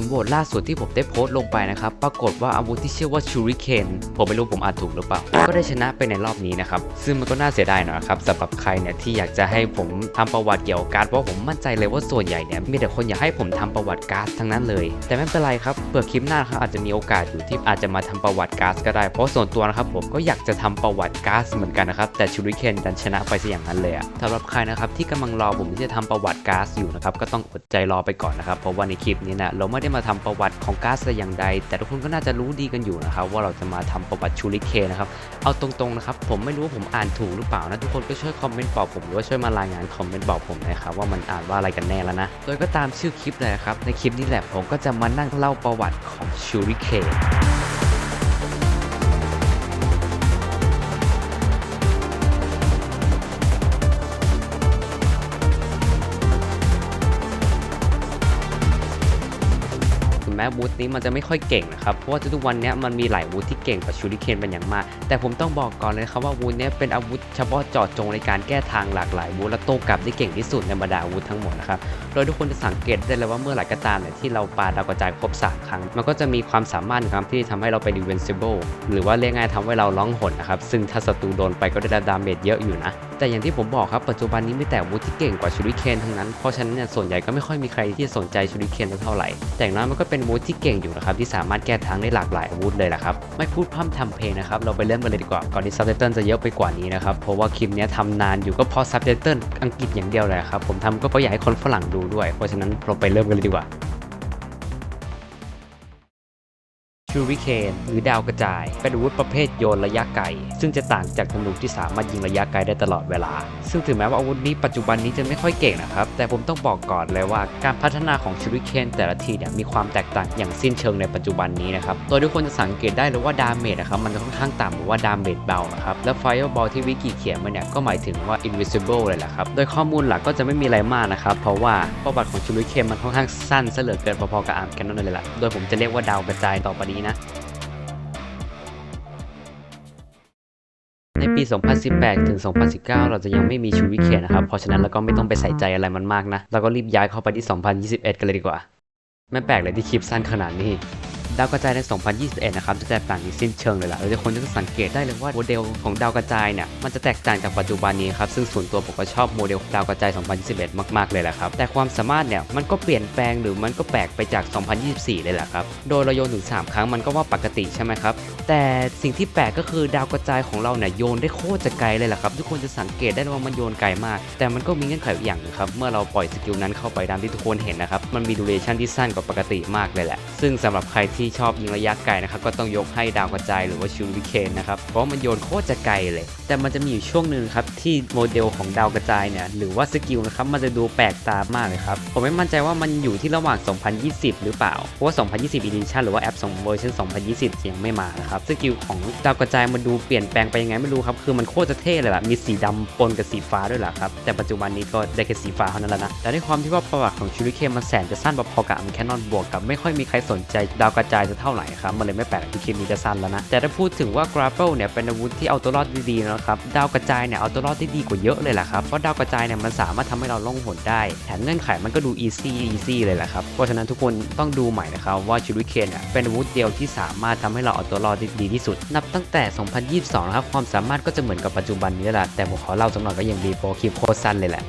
ลโหวตล่าสุดที่ผมได้โพสต์ลงไปนะครับ ปรากฏว่าอาวุธที่ชื่อว่าชูริเคนผมไม่รู้ผมอ่านถูกหรือเปล่า ก็ได้ชนะไปในรอบนี้นะครับ ซึ่งมันก็น่าเสียดายหนะครับสำหรับใครเนี่ยที่อยากจะให้ผมทำประวัติเกี่ยวกับการ์ดเพราะผมมั่นใจเลยว่าส่วนใหญ่เนี่ยมีแต่คนอยากให้ผมทำประวัติการ์ดทั้งนั้นเลย แต่ไม่เป็นไรครับเผื่อคลิปหน้าครับอาจจะมีโอกาสอยู่ที่อาจจะมาทำประวัติการ์ดก็ได้เพราะส่วนตัวนะครับผมก็อยากจะทำประวัติการ์ดเหมือนกันนะครับแต่ชูริเคนดันชนะไปซะอย่างนั้นเลยอะสำหรับใครนะครับที่กำลังรอผมที่จะทำประวัติการ์ดอยู่นะครับก็ต้องอดใจรอไปก่อนนะครับเพราะว่าในคลิปนี้นะเราไม่ได้มาทำประวัติของการ์ดแต่อย่างใด แต่ทุกคนก็น่าจะรู้ดีกันอยู่นะครับว่าเราจะมาทำประวัติชูริเคนะครับเอาตรงๆนะครับผมไม่รู้ว่าผมอ่านถูกหรือเปล่านะทุกคนก็ช่วยคอมเมนต์บอกผมหรือว่าช่วยมารายงานคอมเมนต์บอกผมนะครับว่ามันอ่านว่าอะไรกันแน่แล้วนะโดยก็ตามชื่อคลิปเลยนะครับในคลิปนี้แหละผมก็จะมานั่งเล่าประวัติของชูริเค แม้วูดนี้มันจะไม่ค่อยเก่งนะครับ เพราะว่าทุกๆวันนี้มันมีหลายวูดที่เก่งกว่าชูริเคนเป็นอย่างมาก แต่ผมต้องบอกก่อนเลยครับว่าวูดนี้เป็นอาวุธเฉพาะเจาะจงในการแก้ทางหลากหลายวูดและโต้กลับได้เก่งที่สุดในบรรดาอาวุธทั้งหมดนะครับ โดยทุกคนจะสังเกตได้เลยว่าเมื่อไหร่ก็ตามเนี่ยที่เราปาดาวกระจายครบ3ครั้ง มันก็จะมีความสามารถครับที่ทำให้เราเป็น invincible หรือว่าเรียกง่ายทำให้เราร้องหนนะครับ ซึ่งถ้าศัตรูโดนไปก็ได้รับดาเมจเยอะอยู่นะแต่อย่างที่ผมบอกครับปัจจุบันนี้มีแต่วุธที่เก่งกว่าชูริเคนทั้งนั้น เพราะฉะนั้นเนี่ยส่วนใหญ่ก็ไม่ค่อยมีใครที่จะสนใจชูริเคนเท่าไหร่ แต่อย่างน้อยมันก็เป็นวุธที่เก่งอยู่นะครับที่สามารถแก้ทางได้หลากหลายอาวุธเลยแหละครับ ไม่พูดพร่ำทำเพลงนะครับเราไปเริ่มกันเลยดีกว่าก่อนที่ซับไตเติลจะเยอะไปกว่านี้นะครับเพราะว่าคลิปนี้ทำนานอยู่ก็เพราะซับไตเติลอังกฤษอย่างเดียวเลยครับผมทำก็เพราะอยากให้คนฝรั่งดูด้วย เพราะฉะนั้นเราไปเริ่มกันเลยดีกว่า ชูริเคนหรือดาวกระจาย เป็นอาวุธประเภทโยนระยะไกล ซึ่งจะต่างจากธนูที่สามารถยิงระยะไกลได้ตลอดเวลา ซึ่งถึงแม้ว่าอาวุธนี้ปัจจุบันนี้จะไม่ค่อยเก่งนะครับ แต่ผมต้องบอกก่อนเลยว่าการพัฒนาของชูริเคนแต่ละทีเนี่ยมีความแตกต่างอย่างสิ้นเชิงในปัจจุบันนี้นะครับโดยทุกคนจะสังเกตได้เลยว่าดาเมจนะครับมันค่อนข้างต่ำหรือว่าดาเมจเบานะครับและไฟบอลที่วิกิเขียนมาเนี่ยก็หมายถึงว่า invisible เลยแหละครับโดยข้อมูลหลักก็จะไม่มีอะไรมากนะครับเพราะว่าประวัติของชูริเคนมันค่อนข้างสั้นเหลือเกินพอๆกับอาร์มแคนนอนเลยล่ะโดยผมจะเรียกว่าดาวกระจายต่อไปนี้นะ ในปี 2018 ถึง 2019 เราจะยังไม่มีชูวิเคนนะครับ เพราะฉะนั้นเราก็ไม่ต้องไปใส่ใจอะไรมันมากนะ เราก็รีบย้ายเข้าไปที่ 2021 กันเลยดีกว่า ไม่แปลกเลยที่คลิปสั้นขนาดนี้ ดาวกระจายใน 2021 นะครับจะแตกต่างอย่างสิ้นเชิงเลยล่ะเราจะคนจะสังเกตได้เลยว่าโมเดลของดาวกระจายเนี่ยมันจะแตกต่างจากปัจจุบันนี้ครับซึ่งส่วนตัวผมก็ชอบโมเดลดาวกระจาย 2021 มากๆเลยแหละครับแต่ความสามารถเนี่ยมันก็เปลี่ยนแปลงหรือมันก็แปลกไปจาก 2024 เลยแหละครับโดยเราโยนถึง 3 ครั้งมันก็ว่าปกติใช่ไหมครับแต่สิ่งที่แปลกก็คือดาวกระจายของเราเนี่ยโยนได้โคตรจะไกลเลยแหละครับทุกคนจะสังเกตได้ว่ามันโยนไกลมาก แต่มันก็มีเงื่อนไขอย่างหนึงครับเมื่อเราปล่อยสกิลนั้นเข้าไปตามที่ทุกคนเห็นนะครับมันมีดูเรชั่นที่สั้นกว่าปกติมากเลยแหละ ซึ่งสำหรับใครที่ชอบยิงระยะไกลนะครับก็ต้องยกให้ดาวกระจายหรือว่าชูริเคนนะครับเพราะมันโยนโคตรจะไกลเลย แต่มันจะมีอยู่ช่วงหนึ่งครับที่โมเดลของดาวกระจายเนี่ยหรือว่าสกิลนะครับมันจะดูแปลกตามากเลยครับผมไม่มั่นใจว่ามันอยู่ที่ระหว่าง 2020 หรือเปล่าเพราะว่า 2020 Edition หรือว่าแอป2เวอร์ชัน2020 ยังไม่มานะครับสกิลของดาวกระจายมันดูเปลี่ยนแปลงไปยังไงไม่รู้ครับคือมันโคตรจะเท่เลยล่ะมีสีดำปนกับสีฟ้าด้วยล่ะครับแต่ปัจจุบันนี้ก็ได้แค่สีฟ้าเท่านั้นแหละนะแต่ในความที่ว่าประวัติของชูริเคนมันแสนจะสั้นพอๆกับอัมแคนนอนบวกกับไม่ค่อยมีใครสนใจดาวกระจายจะเท่าไหร่ครับ มันเลยไม่แปลกที่คลิปนี้จะสั้นแล้วนะ แต่ถ้าพูดถึงว่ากราเปิลเนี่ยเป็นอาวุธที่เอาตัวรอดดีๆนะครับ ดาวกระจายเนี่ยเอาตัวรอดได้ดีกว่าเยอะเลยแหละครับ เพราะดาวกระจายเนี่ยมันสามารถทำให้เราล่องหนได้ แถมเงื่อนไขมันก็ดูอีซี่อีซี่เลยแหละครับ เพราะฉะนั้นทุกคนต้องดูใหม่นะครับว่าชูริเคนเนี่ยเป็นอาวุธเดียวที่สามารถทำให้เราเอาตัวรอดได้ดีที่สุด นับตั้งแต่ 2022 นะครับ ความสามารถก็จะเหมือนกับปัจจุบันนี้แหละ แต่ผมขอเล่าสักหน่อยก็ยังดีเพราะคลิปโคตรสั้นเลยแหละ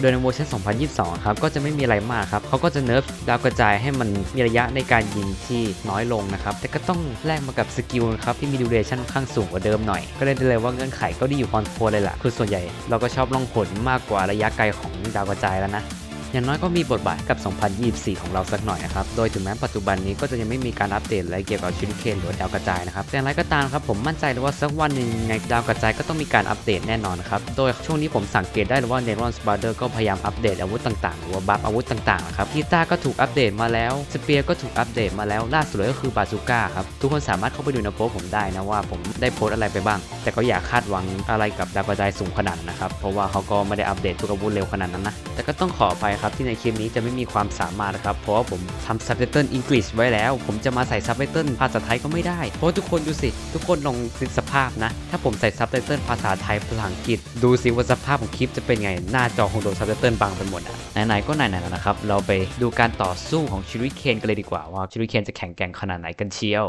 โดยในเวอร์ชัน2022 ครับ ก็จะไม่มีอะไรมากครับเขาก็จะเนิร์ฟดาวกระจายให้มันมีระยะในการยิงที่น้อยลงนะครับ แต่ก็ต้องแลกมากับสกิลครับที่มีดูเรชั่นค่อนข้างสูงกว่าเดิมหน่อย ก็เลยได้เลยว่าเงื่อนไขก็ดีอยู่พอสมควรเลยล่ะ คือส่วนใหญ่เราก็ชอบล่องผลมากกว่าระยะไกลของดาวกระจายแล้วนะ อย่างน้อยก็มีบทบาทกับ 2024 ของเราสักหน่อยนะครับ โดยถึงแม้ปัจจุบันนี้ก็จะยังไม่มีการอัปเดตอะไรเกี่ยวกับชิลิเคนหรือดาวกระจายนะครับ แต่อย่างไรก็ตามครับผมมั่นใจเลยว่าสักวันหนึ่งในดาวกระจายก็ต้องมีการอัปเดตแน่นอนครับ โดยช่วงนี้ผมสังเกตได้เลยว่าเนรอนสปาร์เดอร์ก็พยายามอัปเดตอาวุธต่างๆ หรือว่าบัฟอาวุธต่างๆครับกีตาร์ก็ถูกอัปเดตมาแล้ว สเปียร์ก็ถูกอัปเดตมาแล้วล่าสุดเลยก็คือบาซูก้าครับ ทุกคนสามารถเข้าไปดูในโพสผมได้นะว่าผมได้โพสอะไรไปบ้าง แต่ก็อย่าคาดหวังอะไรกับดาวกระจายสูงขนาดนะครับ เพราะว่าเขาก็ไม่ได้อัปเดตทุกอาวุธเร็วขนาดนั้นนะ แต่ก็ต้องขออภัยครับที่ในคลิปนี้จะไม่มีความสามารถนะครับเพราะว่าผมทำซับไตเติลอังกฤษไว้แล้ว ผมจะมาใส่ซับไตเติลภาษาไทยก็ไม่ได้ เพราะทุกคนดูสิ ทุกคนลองนึกสภาพนะ ถ้าผมใส่ซับไตเติลภาษาไทยภาษาอังกฤษ ดูสิว่าสภาพของคลิปจะเป็นไง หน้าจอคงโดนซับไตเติลบังไปหมดอะไหนๆก็ไหนๆแล้วนะครับเราไปดูการต่อสู้ของชิริเคนกันเลยดีกว่าว่าชิริเคนจะแข็งแกร่งขนาดไหนกันเชียว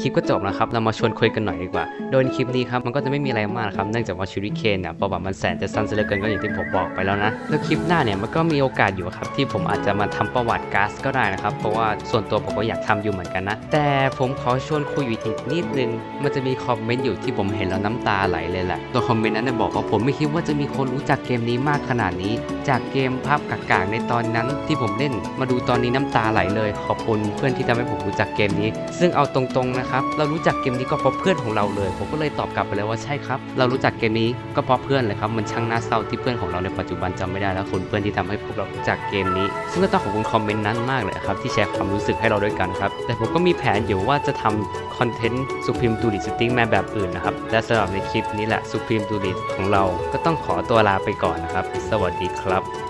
คลิปก็จบแล้วครับ เรามาชวนคุยกันหน่อยดีกว่า โดยคลิปนี้ครับมันก็จะไม่มีอะไรมากครับ เนื่องจากว่าชูริเคนเนี่ยประวัติมันแสนจะสั้นเสียเหลือเกินก็อย่างที่ผมบอกไปแล้วนะ แล้วคลิปหน้าเนี่ยมันก็มีโอกาสอยู่ครับที่ผมอาจจะมาทำประวัติก๊าซก็ได้นะครับ เพราะว่าส่วนตัวผมก็อยากทำอยู่เหมือนกันนะ แต่ผมขอชวนคุยอยู่อีกนิดนึง มันจะมีคอมเมนต์อยู่ที่ผมเห็นแล้วน้ำตาไหลเลยแหละ ตัวคอมเมนต์นั้นเนี่ยบอกว่าผมไม่คิดว่าจะมีคนรู้จักเกมนี้มากขนาดนี้ จากเกมภาพกากๆในตอนนั้นที่ผมเล่น มาดูตอนนี้น้ำตาไหลเลย ขอบคุณเพื่อนที่ทำให้ผมรู้จักเกมนี้ ซึ่งเอาตรงๆนะครับ เรารู้จักเกมนี้ก็เพราะเพื่อนของเราเลย ผมก็เลยตอบกลับไปเลยว่าใช่ครับ เรารู้จักเกมนี้ก็เพราะเพื่อนเลยครับ มันช่างน่าเศร้าที่เพื่อนของเราในปัจจุบันจำไม่ได้แล้วคนเพื่อนที่ทำให้พวกเรารู้จักเกมนี้ ซึ่งก็ต้องขอบคุณคอมเมนต์นั้นมากเลยครับที่แชร์ความรู้สึกให้เราด้วยกันครับ แต่ผมก็มีแผนอยู่ว่าจะทำคอนเทนต์สุพิมตูดิสติ้งแม่แบบอื่นนะครับ และสำหรับในคลิปนี้แหละสุพิมตูดิของเราก็ต้องขอตัวลาไปก่อนนะครับ สวัสดีครับ